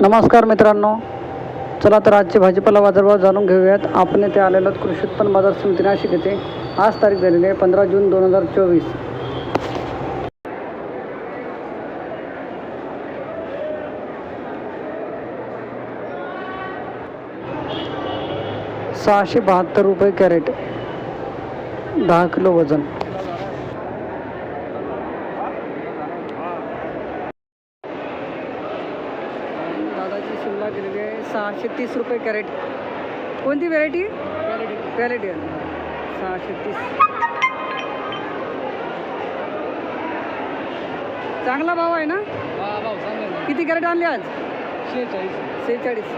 नमस्कार मित्रांनो. चला तर आजचे भाजीपाला बाजारभाव जाणून घेऊयात. आपण ते आलेलं कृषी उत्पन्न बाजार समिती नाशिक येथे. आज तारीख झालेली आहे पंधरा जून दोन हजार चोवीस. सहाशे बहात्तर रुपये कॅरेट. दहा किलो वजन दादाची शिमला गेलेली आहे सहाशे तीस रुपये कॅरेट. कोणती व्हरायटी क्वालिटी सहाशे तीस. चांगला भाव आहे ना? किती कॅरेट आणले आज? सेहेचाळीस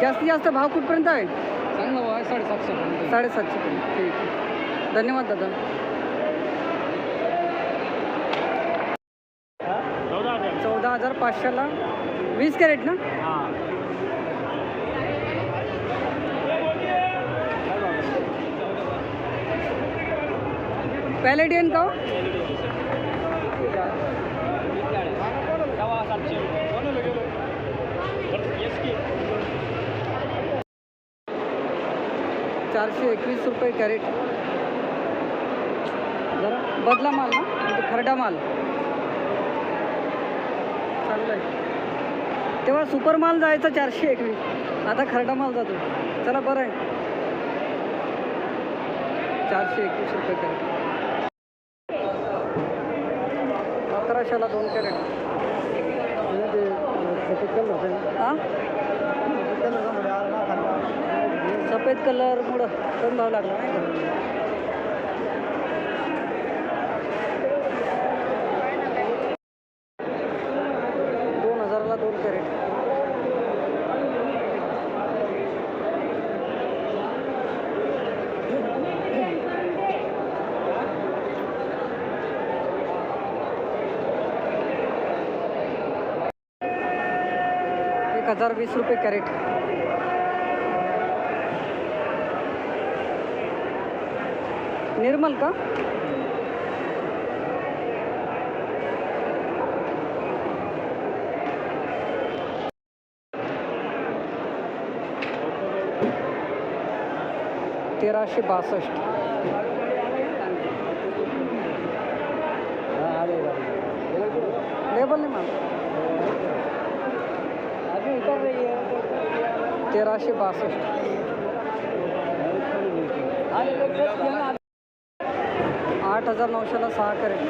जास्तीत जास्त भाव कुठपर्यंत आहे? चांगला भाव आहे साडेसातशे साडेसातशे पर्यंत. ठीक आहे. धन्यवाद दादा. चौदा हजार. पाचशेला. वीस कॅरेट ना? पॅलेडियन का हो? चारशे एकवीस रुपये कॅरेट. जरा बदला माल ना म्हणजे खरडा माल. चांगला आहे. तेव्हा सुपर माल जायचा चारशे एकवीस आता खरडा माल जातो. चला बरं आहे. चारशे एकवीस रुपये कॅरेट. अकराशेला दोन कॅरेट. हां? सफेद कलरमुळं कमी भाव लागला नाही का दोन हजाराला दोन कॅरेट एक हजार वीस रुपये कॅरेट. निर्मल का? तेराशे बासष्ट. लेबल नाही मॅम तेराशे बासष्ट. आठ हजार नऊशेला सहा करेल.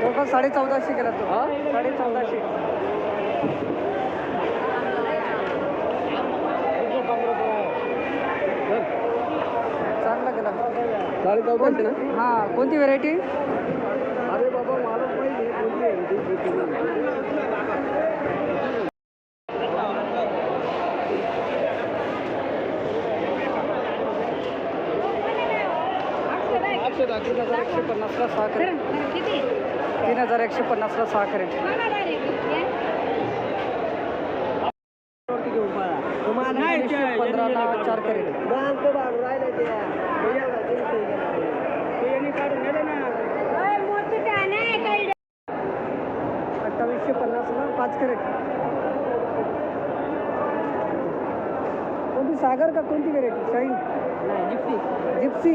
जवळपास साडे चौदाशे केला तो. साडे चौदाशे. चांगला केला. साडे चौदाशे ना? हां कोणती व्हेरायटी अरे बाबा मला माहिती आहे कोणती आहे तीन हजार एकशे पन्नासला सहा करेल तीन हजार एकशे पन्नासला सहा करेल पंधराला चार करेल अठ्ठावीसशे पन्नासला पाच करेट कोणती सागर का कोणती व्हेरायटी शाईन जिप्सी. जिप्सी.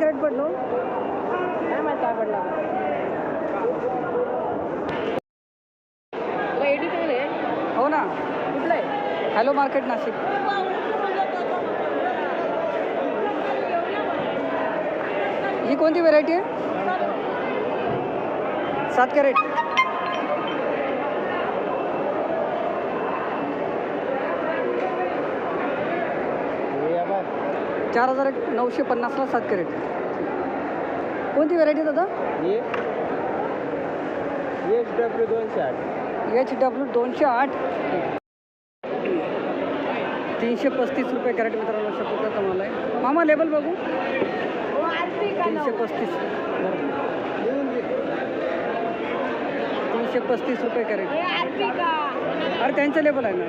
पडलो मैं माहिती काय पडला हो? ना। कुठलं आहे हॅलो मार्केट नाशिक ही कोणती व्हरायटी आहे सात कॅरेट। चार हजार एक नऊशे पन्नासला सात कॅरेट. कोणती व्हेरायटी दादा? एच डब्ल्यू दोनशे आठ. एच डब्ल्यू दोनशे आठ. तीनशे पस्तीस रुपये कॅरेट मित्रांनो प्रकारचा माल आहे. मामा लेबल बघू. तीनशे पस्तीस. तीनशे पस्तीस रुपये कॅरेट. अरे त्यांचं लेबल आहे ना?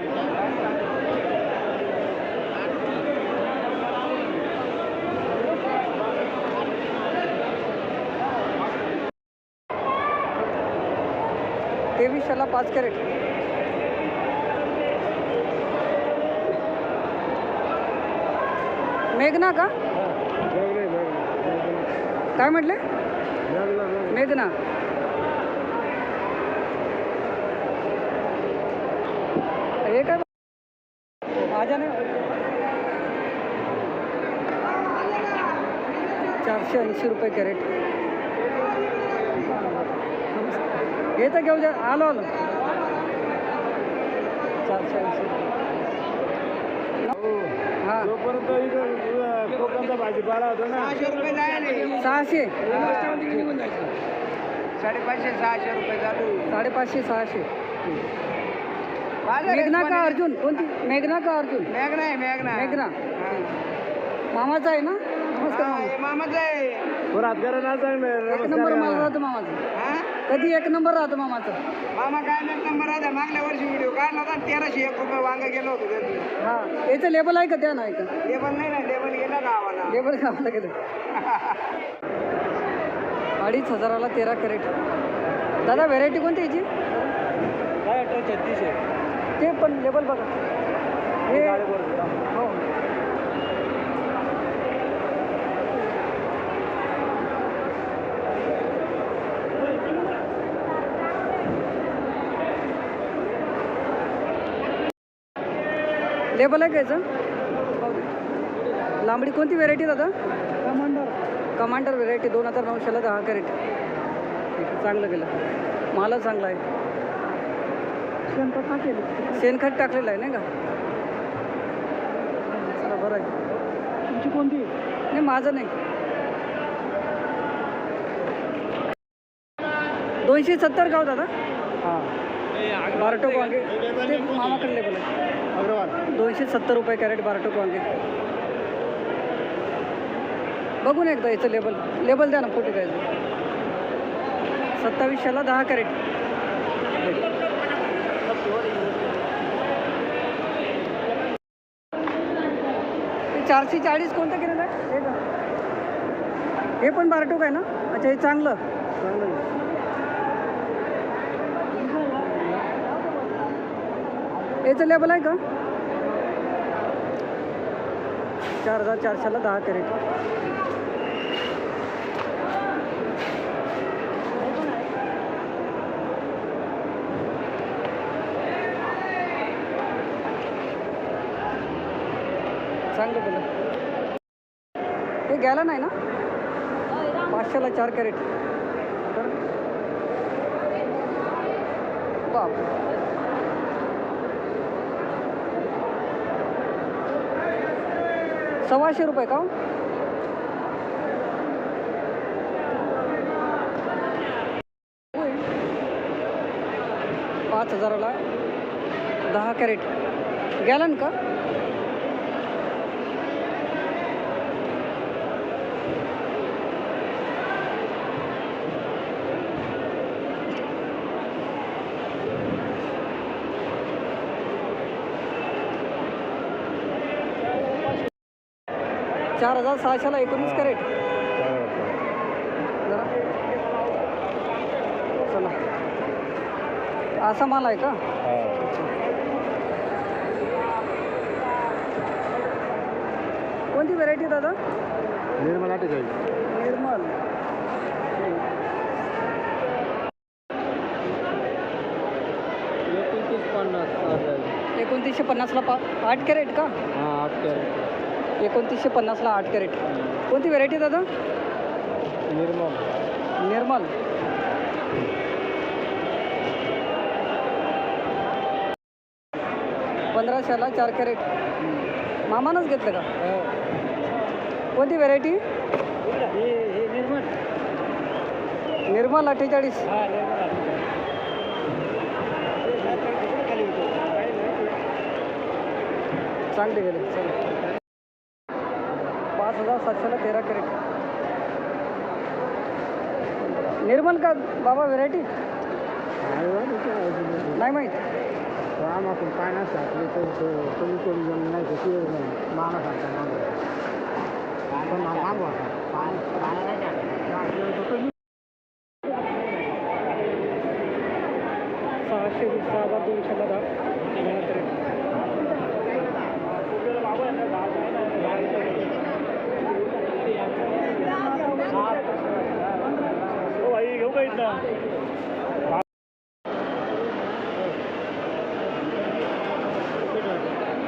तेवीसशेला पाच कॅरेट. मेघना का? काय म्हटले? मेघना. हे काय? माझ्या चारशे ऐंशी रुपये कॅरेट. हे तर घेऊ द्या आलो आलो. चारशे ऐंशी हां. कोकणचा भाजीपाला होतो ना सहाशे साडेपाचशे सहाशे रुपये चालू. साडेपाचशे सहाशे. मेघना का अर्जुन? कोणती? मेघना का अर्जुन? मेघना आहे मेघना. मेघना. मामाचा आहे ना? नमस्कार मामा. मामाच आहे. एक नंबर मला राहतो मामाचं. कधी एक नंबर राहतो मामाचं? मामा काय नाही नंबर आहे मागल्या वर्षी व्हिडिओ काढला होता तेराशे एक रुपये वांग गेलो होतो हां. याचं लेबल आहे का? द्या ना ऐका लेबल नाही ना लेबल गेला गावाला. लेबल गावाला गेलं. अडीच हजाराला तेरा कॅरेट. दादा व्हेरायटी कोणती याची? काय अठरा छत्तीस आहे. ते पण लेबल बघा. हे हो. लेबल आहे का याचं? लांबडी कोणती व्हेरायटी दादा? कमांडर कमांडर व्हेरायटी दोन हजार नऊशेला दहा कॅरेट चांगलं केलं माला चांगला आहे. शेणखत टाकलेलं आहे नाही का? चला बरं आहे. तुमची कोणती? नाही माझं नाही. दोनशे सत्तर गाव दादा? बारटोक वांगे. ते मामाकडे लेबल आहे अग्रवाल. दोनशे सत्तर रुपये कॅरेट बारटोक वांगे. बघून एकदा याचं लेबल. लेबल द्या ना फोटो द्यायचं सत्तावीसशेला दहा कॅरेट. चारशे चाळीस कोणतं केलेलं आहे? हे हे पण बारटोक आहे ना? अच्छा हे चांगलं. याचं लेबल आहे का? चार हजार चारशेला दहा कॅरेट. चांगलं केलं हे घ्यायला नाही ना? पाचशेला चार कॅरेट. बाप. सव्वाशे रुपये का? पाच हजाराला दहा कॅरेट. गॅलन का? चार हजार सहाशेला एकोणीस कॅरेट. जरा. चला. असा माल आहे का? कोणती व्हेरायटी दादा? निर्मला निर्मल. एकोणतीसशे पन्नासला पा आठ कॅरेट का? हां आठ कॅरेट. एकोणतीसशे पन्नासला आठ कॅरेट. कोणती व्हेरायटी दादा? निर्मल. निर्मल. पंधराशेला चार कॅरेट. मामानंच घेतलं का? कोणती व्हेरायटी हे हे निर्मल. निर्मल अठ्ठेचाळीस. हां चांगले गेले चला पाच हजार सातशेला तेरा कॅरेट. निर्मल का? बाबा व्हेरायटी नाही माहीत. रामातून काय नाही आपले तर कमी करून जण नाही तर ते माणूस आपण मागवा सहाशे वीस सहा हजार दोनशेला दहा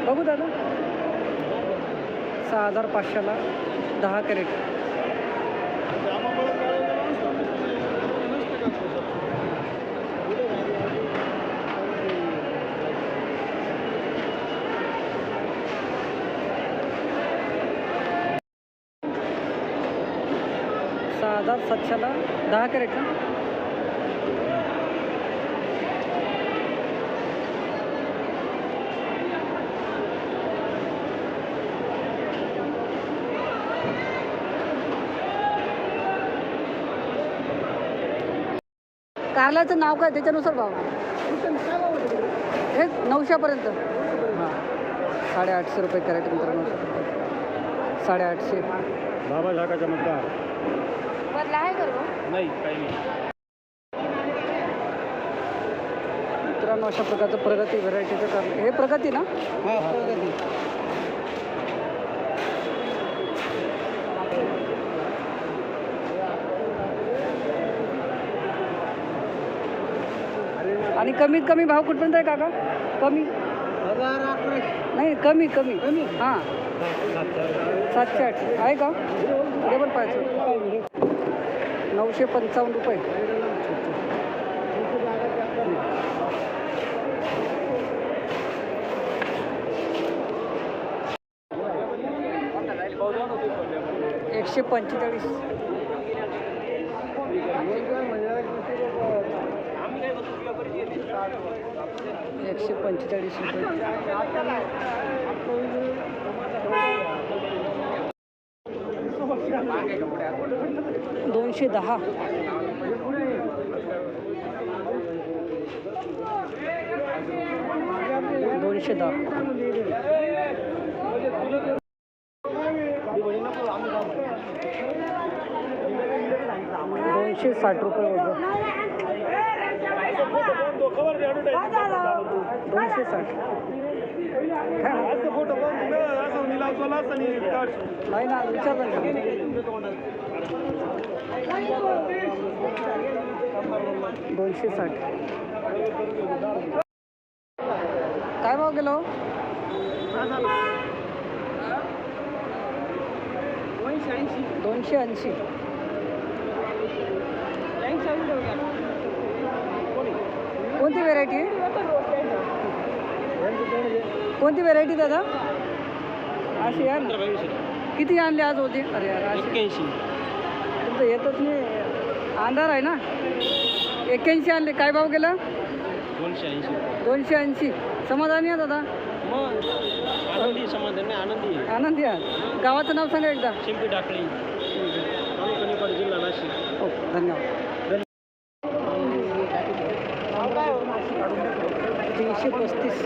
बघू दादा. सहा हजार पाचशेला दहा कॅरेट. सहा हजार सातशेला दहा कॅरेट. ना कारल्याचं नाव काय? त्याच्यानुसार भाव. हे नऊशेपर्यंत. हां. साडेआठशे रुपये कॅरेट मित्रांनो. साडेआठशे. बाबा झाका चमत्कार बदला आहे करू नाही काही नाही. मित्रांनो अशा प्रकारचं प्रगती व्हरायटीचं कारलं हे प्रगती ना? हा प्रगती. आणि कमीत कमी भाव कुठपर्यंत आहे काका? कमी? नाही कमी कमी. कमी? हां. सातशे आठ. आहे का? ते पण पाहिजे नऊशे पंचावन्न रुपये. एकशे पंचेचाळीस. एकशे पंचेचाळीस रुपये. दोनशे दहा. दोनशे दहा. दोनशे साठ रुपये होतं दोनशे साठ. नाही ना विचारलं ना दोनशे साठ. काय भाव गेलो? दोनशे ऐंशी. कोणती व्हेरायटी कोणती व्हेरायटी दादा? अशी आहे ना. किती आणले आज होते अरे यार एक्क्याऐंशी. तुमचं येतच नाही. अंधार आहे ना? एक्क्याऐंशी आणले. काय भाव गेला? दोनशे ऐंशी. दोनशे ऐंशी. समाधानी आहे दादा? मग आनंदी समाधान आनंदी आहे. आनंदी आहे. गावाचं नाव सांगा एकदा. शिंपी टाकळी. जिल्हा नाशिक. हो धन्यवाद. पस्तीस.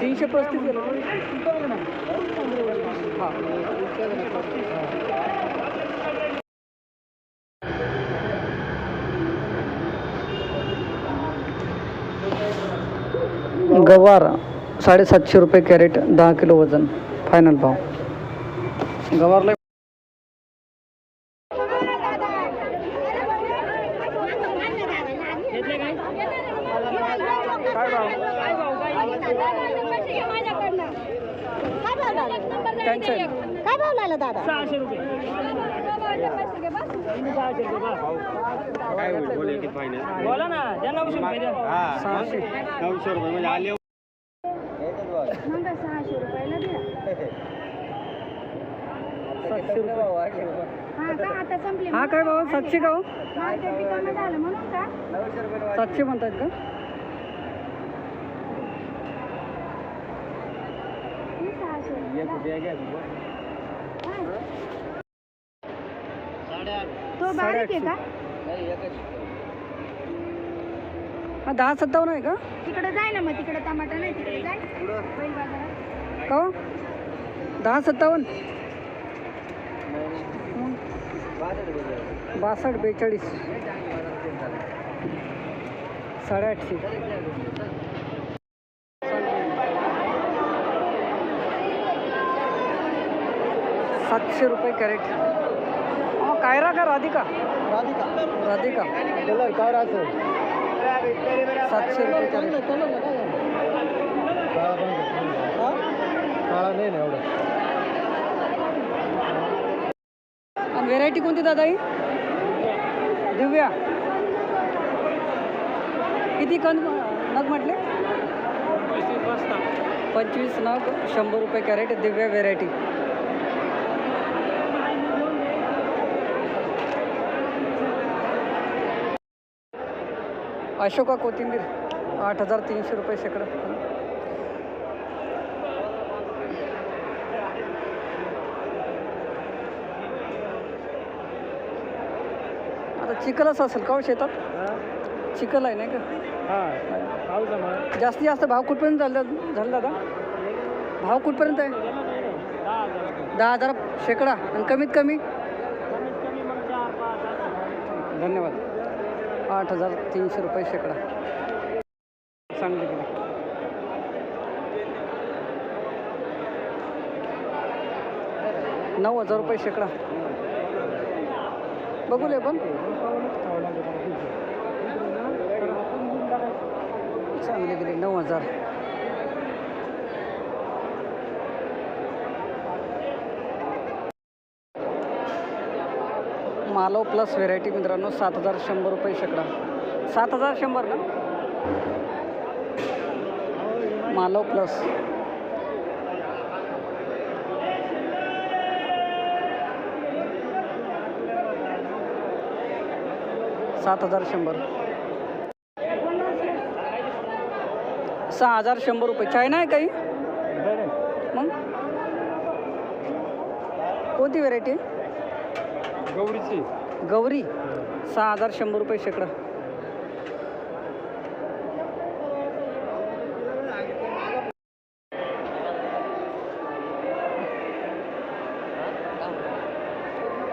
तीनशे पस्तीस हां. गवार साडेसातशे रुपये कॅरेट दहा किलो वजन. फायनल भाव. गवारला त्यांचं आहे. काय भाव लागला दादा काय होईल? बोल एक फायनल सहाशे नऊशे रुपये म्हणजे आले सहाशे रुपयाला द्या सातशे रुपये हा का आता संपले हा काय भाव सातशे का हो? मार्केट रिकामं झालं म्हणून का सातशे म्हणतात का? ही सहाशे रुपयाला. तो बारीक आहे का? हा दहा सत्तावन्न आहे का? तिकडे जाय ना मग तिकडे टमाटा नाही तिकडे जाय. बैल बाजारात. का हो? दहा सत्तावन्न. बासष्ट बेचाळीस. साडेआठशे. सातशे रुपये कॅरेट. अहो, कायरा का राधिका? राधिका. काय राहतं सातशे रुपये कॅरेट. काळा नाही ना एवढं. आणि व्हेरायटी कोणती दादा ही दिव्या. किती कण नग म्हटले? पंचवीस नग शंभर रुपये कॅरेट दिव्या व्हेरायटी अशोका कोथिंबीर आठ हजार तीनशे रुपये शेकडा. आता चिखलच असेल का हो शेतात? चिखल आहे नाही का? हां. जास्तीत जास्त भाव कुठपर्यंत झाला झाला दादा? भाव कुठपर्यंत आहे? दहा हजार शेकडा. आणि कमीत कमी? धन्यवाद. आठ हजार तीनशे रुपये शेकडा. चांगले गेले. नऊ हजार रुपये शेकडा. बघूले पण. चांगली गेली नऊ हजार. मालव प्लस व्हेरायटी मित्रांनो सात हजार शंभर रुपये शेकडा. सात हजार शंभर ना मालव प्लस. सात हजार शंभर. सहा हजार शंभर रुपये. चायना आहे काही? मग? कोणती व्हेरायटी? गौरीची. गौरी सहा हजार शंभर रुपये शेकडा.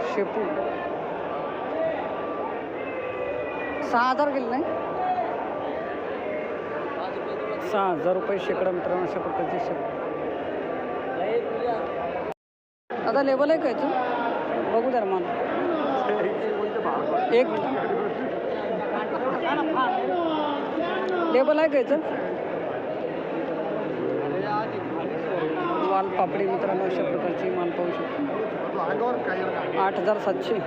शेपू. सहा हजार गेले नाही? सहा हजार रुपये शेकडा मित्रांनो अशा प्रकारचे शेकडा आता लेबल आहे का याचं बघू द्या मला एक. लेबल आहे का याचं? माल पापडी मित्रांनो अशा प्रकारची माल पाहू शकतो. आठ हजार सातशे.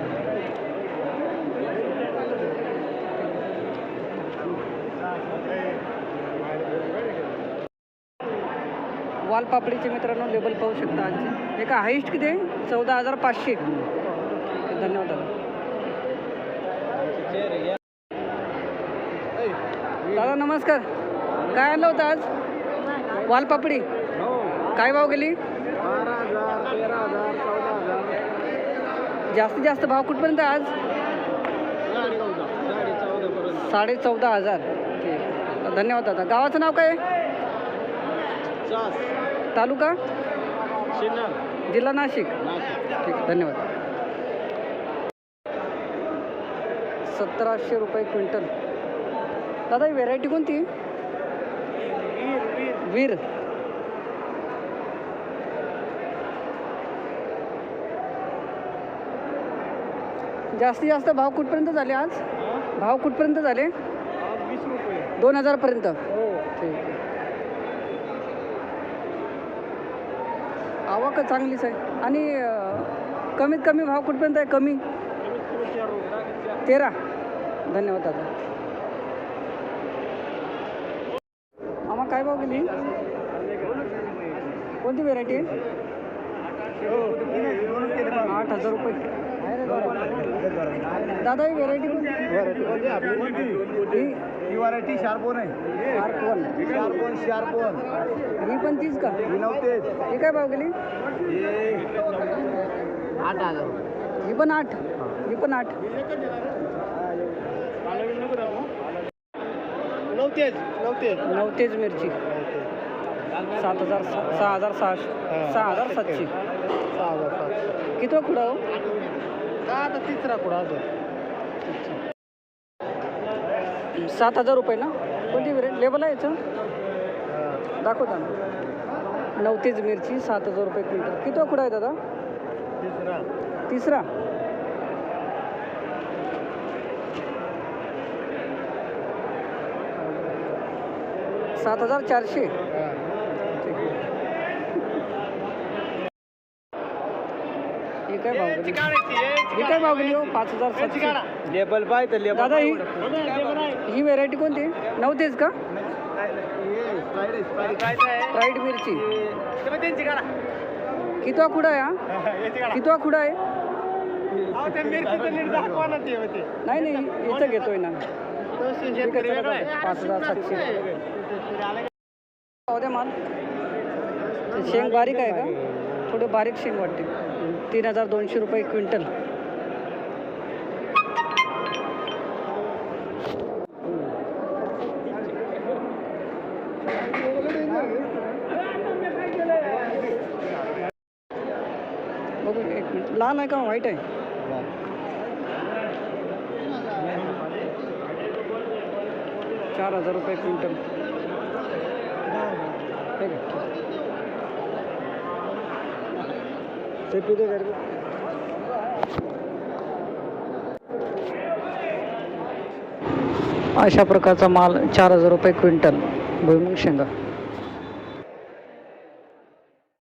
वालपापडीचे मित्रांनो लेबल पाहू शकता आजचे एका हाईस्ट किती आहे? चौदा हजार पाचशे. धन्यवाद. दादा नमस्कार. काय आणलं होतं आज? वालपापडी. काय भाव गेली? जास्तीत जास्त भाव कुठपर्यंत आज? साडे चौदा हजार धन्यवाद दादा. गावाचं नाव काय? तालुका? जिल्हा नाशिक. ठीक धन्यवाद. सतराशे रुपये क्विंटल. दादा ही व्हेरायटी कोणती? वीर. वीर जास्तीत जास्त भाव कुठपर्यंत झाले आज? भाव कुठपर्यंत झाले? वीस रुपये दोन हजारपर्यंत हो ठीक आहे. आवक चांगलीच आहे. आणि कमीत कमी भाव कुठपर्यंत आहे? कमी. तेरा. धन्यवाद दादा. आम्हा काय भाव गेली? कोणती व्हेरायटी आहे आठ हजार रुपये. दादा ही व्हेरायटी कोणती? ही व्हरायटी शार्पोन आहे शार्प वन शार्पोन शार्पोन ही पण तीच का? नव्हते ही काय भाव गेली? आठ हजार ही पण आठ. ही पण आठ. नव्हतेच नव्हतेच. नवतेज मिरची. सात हजार सा- सहा हजार सहाशे सहा हजार सातशे. सहा हजार सातशे. किती खुडा हो? दहा आता तिसरा कुठं असेल सात हजार रुपये ना? कोणती व्हेरायटी लेबल आहे याचं? दाखवता ना. नवतीच मिरची सात हजार रुपये क्विंटल. किती कुठं आहे दादा? तिसरा. तिसरा. सात हजार चारशे. हे काय भाव गेली ही काय भाव गेली हो? पाच हजार सातशे. लेबल पाहिजे लेबल दादा ही ही व्हेरायटी कोणती? नव्हतीच का? फ्राईड मिरची. कितवा खुडा आहे हा? कितवा खुडा आहे? नाही नाही इथं घेतोय ना. पाच हजार सातशे पाहू द्या माल शेंग बारीक आहे का? थोडं बारीक शेंग वाटते. तीन हजार दोनशे रुपये क्विंटल. बघू एक मिनिट. लहान आहे का? व्हाईट आहे? चार हजार रुपये क्विंटल. ठीक घर अशा प्रकारचा माल चार हजार रुपये क्विंटल. भुईमुग शेंगा.